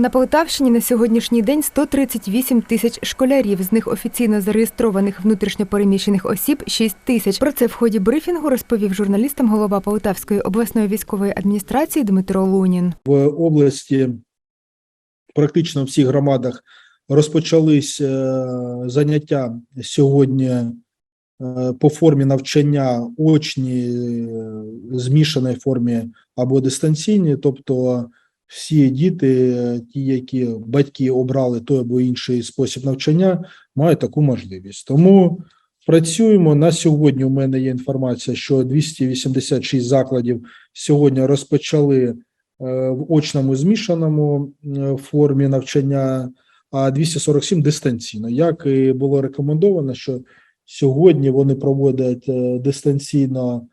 На Полтавщині на сьогоднішній день 138 тисяч школярів. З них офіційно зареєстрованих внутрішньопереміщених осіб 6 тисяч. Про це в ході брифінгу розповів журналістам голова Полтавської обласної військової адміністрації Дмитро Лунін. в області практично в всіх громадах розпочались е, заняття сьогодні е, по формі навчання очні, е, змішаній формі або дистанційні, тобто всі діти, е, ті, які батьки обрали той або інший спосіб навчання, мають таку можливість. Тому працюємо на сьогодні. У мене є інформація, що 286 закладів сьогодні розпочали е, в очному змішаному е, формі навчання, а 247 дистанційно. Як і було рекомендовано, що сьогодні вони проводять дистанційно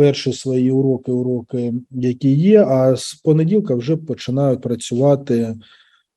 перші свої уроки, уроки, які є, а з понеділка вже починають працювати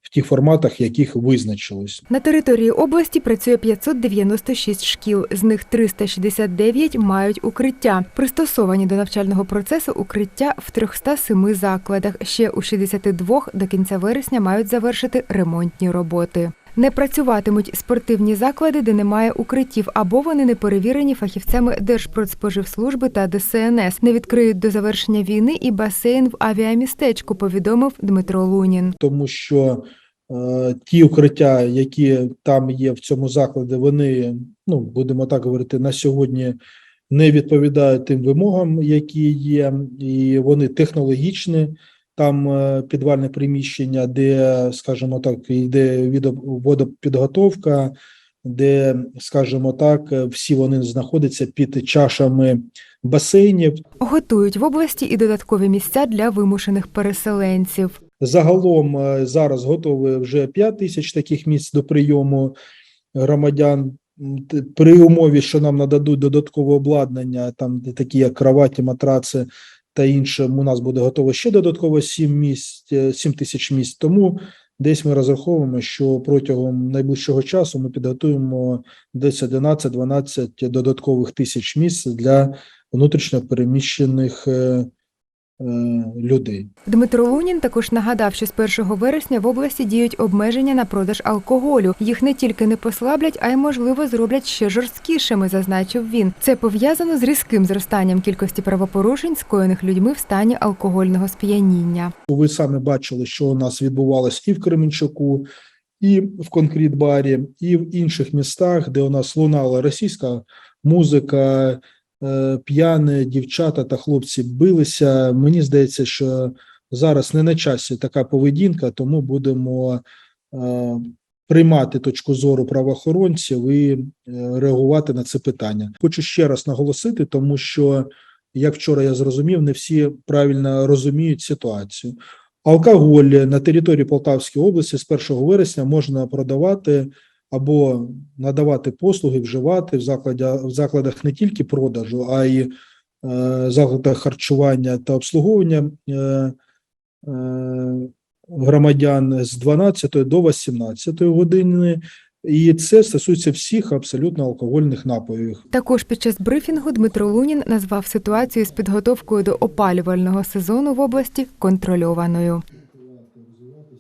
в тих форматах, яких визначились. На території області працює 596 шкіл, з них 369 мають укриття. Пристосовані до навчального процесу укриття в 307 закладах. Ще у 62 до кінця вересня мають завершити ремонтні роботи. Не працюватимуть спортивні заклади, де немає укриттів, або вони не перевірені фахівцями Держпродспоживслужби та ДСНС. Не відкриють до завершення війни і басейн в авіамістечку, повідомив Дмитро Лунін. тому що е, ті укриття, які там є в цьому закладі, вони, ну будемо так говорити, на сьогодні не відповідають тим вимогам, які є, і вони технологічні. Там е, підвальне приміщення, де, скажімо так, йде водопідготовка, де, скажімо так, всі вони знаходяться під чашами басейнів. Готують в області і додаткові місця для вимушених переселенців. Загалом е, зараз готові вже 5 тисяч таких місць до прийому громадян. При умові, що нам нададуть додаткове обладнання, там такі як кроваті, матраци та іншим у нас буде готово ще додатково 7 місць, е, 7 тисяч місць. Тому десь ми розраховуємо, що протягом найближчого часу ми підготуємо десь 11-12 додаткових тисяч місць для внутрішньо переміщених е, е, людей. Дмитро Лунін також нагадав, що з 1 вересня в області діють обмеження на продаж алкоголю. Їх не тільки не послаблять, а й можливо зроблять ще жорсткішими, зазначив він. Це пов'язано з різким зростанням кількості правопорушень, скоєних людьми в стані алкогольного сп'яніння. Ви самі бачили, що у нас відбувалось і в Кременчуку, і в конкрет-барі, і в інших містах, де у нас лунала російська музика, е, п'яні дівчата та хлопці билися. Мені здається, що зараз не на часі така поведінка, тому будемо е, приймати точку зору правоохоронців і е, реагувати на це питання. Хочу ще раз наголосити, тому що як вчора я зрозумів, не всі правильно розуміють ситуацію. Алкоголь на території Полтавської області з 1 вересня можна продавати або надавати послуги, вживати в закладах, в закладах не тільки продажу, а й е, закладах харчування та обслуговування е, е, громадян з 12 до 18 години. І це стосується всіх абсолютно алкогольних напоїв. Також під час брифінгу Дмитро Лунін назвав ситуацію з підготовкою до опалювального сезону в області контрольованою.